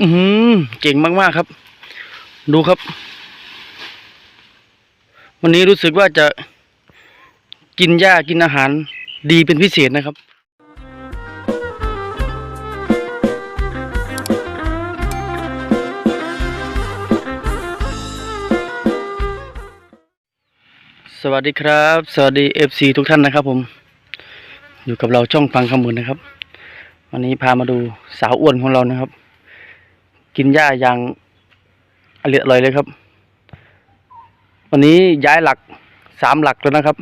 อืมเก่งมากๆครับ ดูครับ วันนี้รู้สึกว่าจะกินหญ้ากินอาหารดีเป็นพิเศษนะครับสวัสดีครับ สวัสดีเอฟซีทุกท่านนะครับผม อยู่กับเราช่องฟังคำมืนนะครับ วันนี้พามาดูสาวอ้วนของเรานะครับ กินหญ้าอย่างอร่อยอร่อยเลยครับ วันนี้ย้ายหลักสามหลักแล้วนะครับ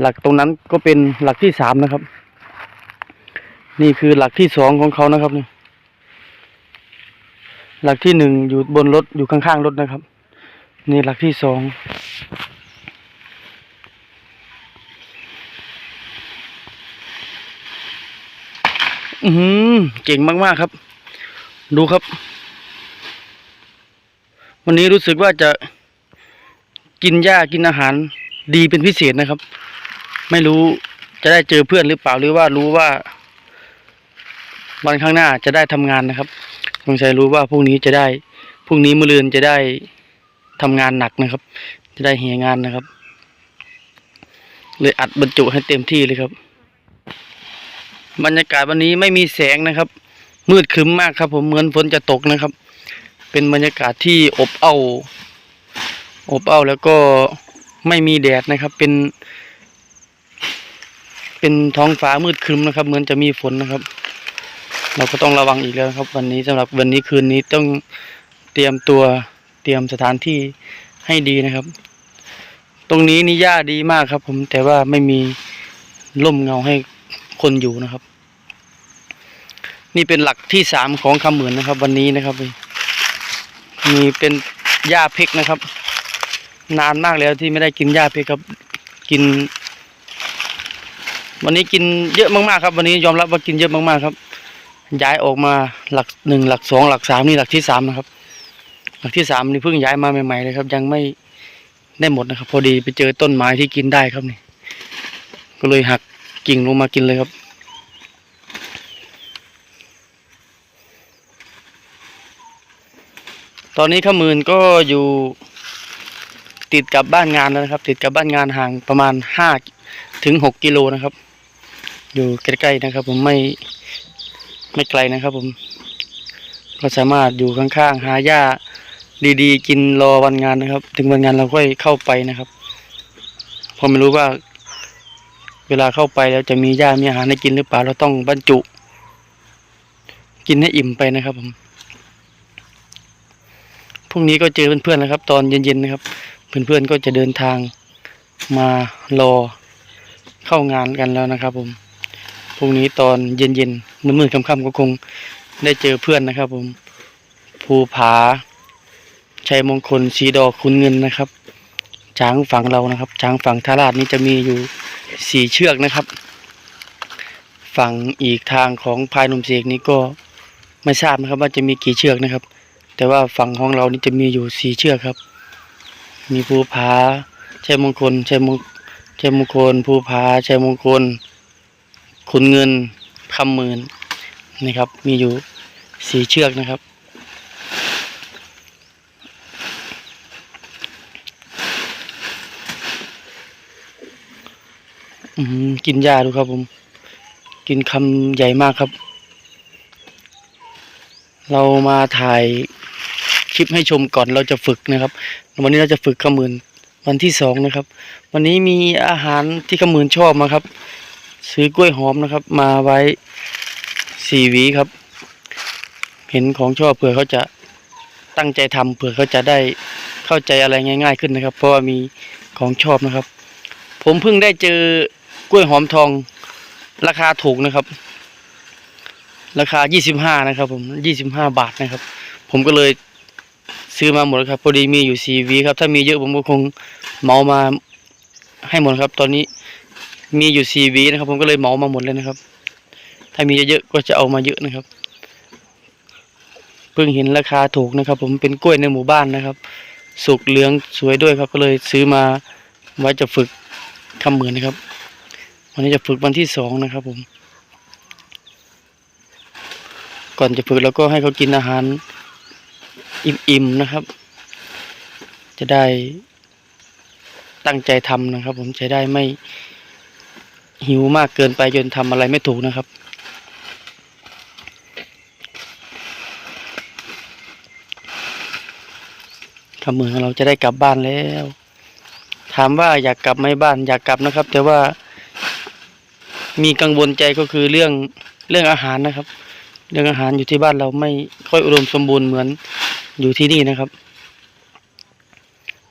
หลักตรงนั้นก็เป็นหลักที่สามนะครับ นี่คือหลักที่สองของเขานะครับนี่หลักที่หนึ่งอยู่บนรถอยู่ข้างๆรถนะครับ นี่หลักที่สองอือหือเก่งมากๆครับ ดูครับ วันนี้รู้สึกว่าจะกินหญ้ากินอาหารดีเป็นพิเศษนะครับ ไม่รู้จะได้เจอเพื่อนหรือเปล่าหรือว่ารู้ว่า วันข้างหน้าจะได้ทำงานนะครับสงสัยรู้ว่าพรุ่งนี้จะได้พรุ่งนี้มะรือนจะได้ทำงานหนักนะครับ จะได้เหงานนะครับ เลยอัดบรรจุให้เต็มที่เลยครับ บรรยากาศวันนี้ไม่มีแสงนะครับ มืดครึ้มมากครับ ผมเหมือนฝนจะตกนะครับ เป็นบรรยากาศที่อบอ้าวอบอ้าวแล้วก็ไม่มีแดดนะครับ เป็น เป็นท้องฟ้ามืดครึ้มนะครับ เหมือนจะมีฝนนะครับ เราก็ต้องระวังอีกแล้วครับ วันนี้สำหรับวันนี้คืนนี้ต้องเตรียมตัวเตรียมสถานที่ให้ดีนะครับ ตรงนี้นี่หญ้าดีมากครับ ผมแต่ว่าไม่มีร่มเงาให้คนอยู่นะครับ นี่เป็นหลักที่สามของคำเหมือนนะครับ วันนี้นะครับมีเป็นหญ้าเพกนะครับ นานมากแล้วที่ไม่ได้กินหญ้าเพกครับ กิน วันนี้กินเยอะมากๆครับ วันนี้ยอมรับว่ากินเยอะมากๆครับ ย้ายออกมาหลักหนึ่งหลักสองหลักสามนี่หลักที่สามนะครับ หลักที่สามนี่เพิ่งย้ายมาใหม่ๆเลยครับ ยังไม่ได้หมดนะครับ พอดีไปเจอต้นไม้ที่กินได้ครับนี่ ก็เลยหักกิ่งลงมากินเลยครับ ตอนนี้ข้ามืนก็อยู่ติดกับบ้านงานแล้วนะครับ ติดกับบ้านงานห่างประมาณห้าถึงหกกิโลนะครับ อยู่ใกล้ๆนะครับ ผมไม่ไม่ไกลนะครับ ผม ก็สามารถอยู่ข้างๆหาหญ้าดีๆ กินรอวันงานนะครับ ถึงวันงานเราค่อยเข้าไปนะครับเพอไม่รู้ว่า เวลาเข้าไปแล้วจะมีหญ้ามีอาหารให้กินหรือเปล่าเราต้องบรรจุ กินให้อิ่มไปนะครับผม พรุ่งนี้ก็เจอเพื่อนๆนะครับ ตอนเย็นๆนะครับ เพื่อนๆก็จะเดินทางมารอเข้างานกันแล้วนะครับ ผมพรุ่งนี้ตอนเย็นๆมืดๆค่ำๆก็คงได้เจอเพื่อนนะครับ ผมภูผาชัยมงคลสีดอกคุณเงินนะครับช้างฝั่งเรานะครับช้างฝั่งทาราชนี้จะมีอยู่สี่เชือกนะครับ ฝั่งอีกทางของพายนมเสกนี้ก็ไม่ทราบนะครับ ว่าจะมีกี่เชือกนะครับ แต่ว่าฝั่งของเรานี่จะมีอยู่สี่เชือกครับ มีภูผาชัยมงคลชัยมงชัยมงคลภูผาชัยมงคล ขุนเงินคำหมื่นนี่ครับ มีอยู่สี่เชือกนะครับ อืมกินหญ้าดูครับผม กินคำใหญ่มากครับ เรามาถ่าย ลิปให้ชมก่อนเราจะฝึกนะครับ วันนี้เราจะฝึกขมืนวันที่สองนะครับ วันนี้มีอาหารที่ขมืนชอบมาครับ ซื้อกล้วยหอมนะครับ มาไว้สี่หวีครับ เห็นของชอบเผื่อเขาจะตั้งใจทำเผื่อเขาจะได้เข้าใจอะไรง่าย ๆขึ้นนะครับ เพราะว่ามีของชอบนะครับ ผมเพิ่งได้เจอกล้วยหอมทองราคาถูกนะครับ ราคายี่สิบห้านะครับ ผมยี่สิบห้าบาทนะครับ ผมก็เลย ซื้อมาหมดครับพอดีมีอยู่สี่วีครับ ถ้ามีเยอะผมก็คงเมามาให้หมดครับ ตอนนี้มีอยู่สี่วีนะครับ ผมก็เลยเมามาหมดเลยนะครับ ถ้ามีเยอะๆก็จะเอามาเยอะนะครับเพิ่งเห็นราคาถูกนะครับ ผมเป็นกล้วยในหมู่บ้านนะครับ สุกเหลืองสวยด้วยครับก็เลยซื้อมาไว้จะฝึกคำเหมือนนะครับ วันนี้จะฝึกวันที่สองนะครับ ผม ก่อนจะฝึกเราก็ให้เขากินอาหาร อิ่มๆนะครับ จะได้ตั้งใจทำนะครับ ผมจะได้ไม่หิวมากเกินไปจนทำอะไรไม่ถูกนะครับ ขมือของเราจะได้กลับบ้านแล้ว ถามว่าอยากกลับไหมบ้านอยากกลับนะครับ แต่ว่ามีกังวลใจก็คือเรื่องเรื่องอาหารนะครับ เรื่องอาหารอยู่ที่บ้านเราไม่ค่อยอุดมสมบูรณ์เหมือน อยู่ที่นี่นะครับ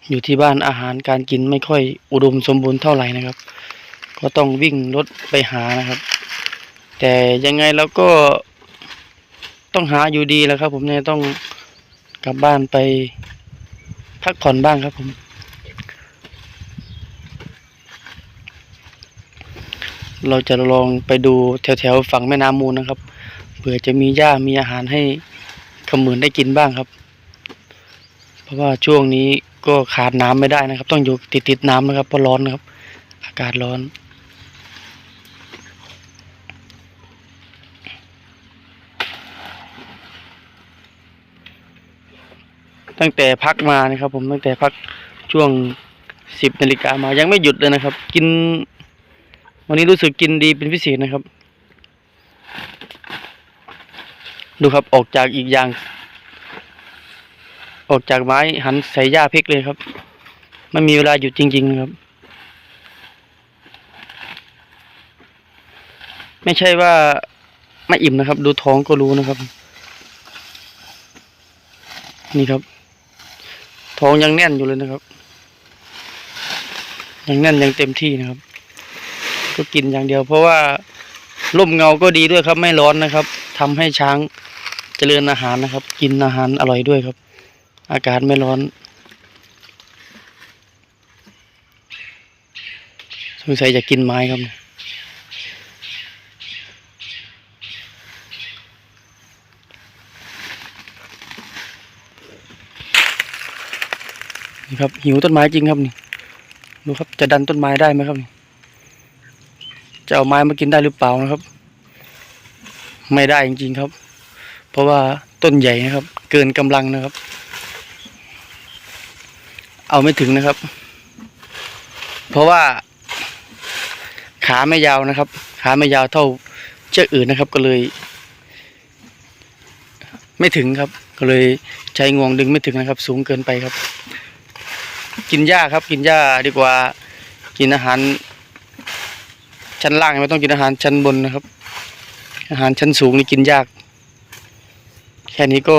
อยู่ที่บ้านอาหารการกินไม่ค่อยอุดมสมบูรณ์เท่าไหร่นะครับ ก็ต้องวิ่งรถไปหานะครับ แต่ยังไงเราก็ต้องหาอยู่ดีแล้วครับ ผมเนี่ยต้องกลับบ้านไปพักผ่อนบ้างครับผม เราจะลองไปดูแถวๆฝั่งแม่น้ำมูลนะครับเผื่อจะมีหญ้ามีอาหารให้ขมือนได้กินบ้างครับ เพราะว่าช่วงนี้ก็ขาดน้ำไม่ได้นะครับ ต้องอยู่ติดติดน้ำนะครับเพราะร้อนนะครับ อากาศร้อนตั้งแต่พักมานะครับ ผมตั้งแต่พักช่วงสิบนาฬิกามายังไม่หยุดเลยนะครับ กิน วันนี้รู้สึกกินดีเป็นพิเศษนะครับ ดูครับออกจากอีกอย่าง ออกจากไม้หันใส่หญ้าเพกเลยครับไม่มีเวลาหยุดจริง ๆ ครับ ไม่ใช่ว่าไม่อิ่มนะครับ ดูท้องก็รู้นะครับ นี่ครับ ท้องยังแน่นอยู่เลยนะครับ ยังแน่นยังเต็มที่นะครับ ก็กินอย่างเดียว เพราะว่าร่มเงาก็ดีด้วยครับ ไม่ร้อนนะครับทำให้ช้างเจริญอาหารนะครับ กินอาหารอร่อยด้วยครับ อากาศไม่ร้อน สงสัยจะกินไม้ครับนี่ครับ หิวต้นไม้จริงครับนี่ดูครับจะดันต้นไม้ได้ไหมครับนี่จะเอาไม้มากินได้หรือเปล่านะครับ ไม่ได้จริงๆครับ เพราะว่าต้นใหญ่นะครับ เกินกำลังนะครับ เอาไม่ถึงนะครับ เพราะว่า ขาไม่ยาวนะครับ ขาไม่ยาวเท่าเชือกอื่นนะครับ ก็เลย ไม่ถึงครับ ก็เลยใช้งวงดึงไม่ถึงนะครับ สูงเกินไปครับ กินหญ้าครับ กินหญ้าดีกว่า กินอาหาร ชั้นล่างไม่ต้องกินอาหารชั้นบนนะครับ อาหารชั้นสูงนี่กินยาก แค่นี้ก็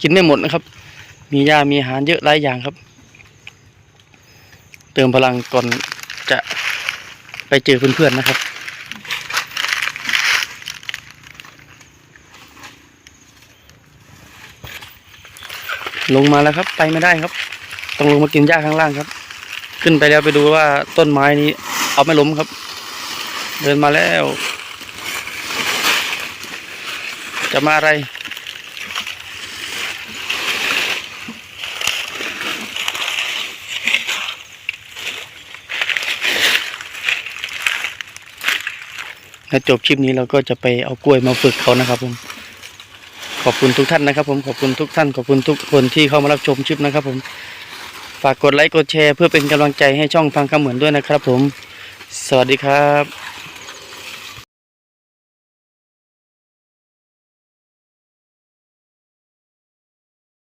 กินไม่หมดนะครับ มีหญ้ามีอาหารเยอะหลายอย่างครับ เติมพลังก่อนจะไปเจอเพื่อนๆนะครับ ลงมาแล้วครับ ไปไม่ได้ครับ ต้องลงมากินหญ้าข้างล่างครับ ขึ้นไปแล้วไปดูว่าต้นไม้นี้ เอาไม่ล้มครับ เดินมาแล้ว จะมาอะไร และจบคลิปนี้เราก็จะไปเอากล้วยมาฝึกเขานะครับผม ขอบคุณทุกท่านนะครับ ผมขอบคุณทุกท่านขอบคุณทุกคนที่เข้ามารับชมคลิปนะครับ ผมฝากกดไลค์กดแชร์เพื่อเป็นกำลังใจให้ช่องฟังคำเหมือนด้วยนะครับ ผม สวัสดีครับ